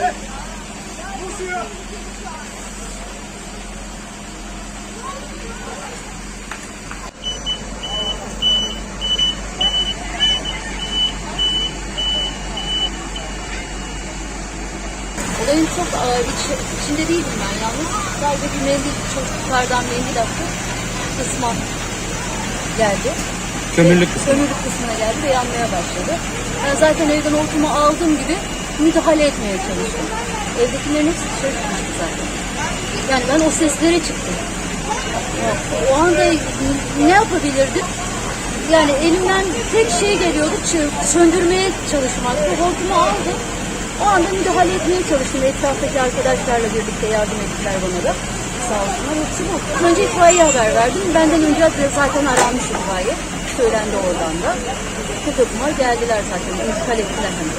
Olayın çok e, iç, içinde değildim ben yalnız. Sadece bir mendil, çocuklardan mendil attı. Kısma geldi. Kömürlük Kömürlük kısmına geldi ve yanmaya başladı. Ben zaten evden hortumu aldığım gibi müdahale etmeye çalıştım. Evdekilerin hepsi dışarı çıkmıştı zaten. Yani ben o seslere çıktım. O anda ne yapabilirdim? Yani elimden tek şey geliyordu, söndürmeye çalışmaktı. Hortumu aldım. O anda müdahale etmeye çalıştım. Etraftaki arkadaşlarla birlikte yardım ettiler bana da. Sağ olsunlar. Hepsi bu. Önce itfaiyeye haber verdim. Benden önce zaten aranmış itfaiye. Söylendi oradan da. Bu kapıma geldiler zaten. İntikal ettiler hani.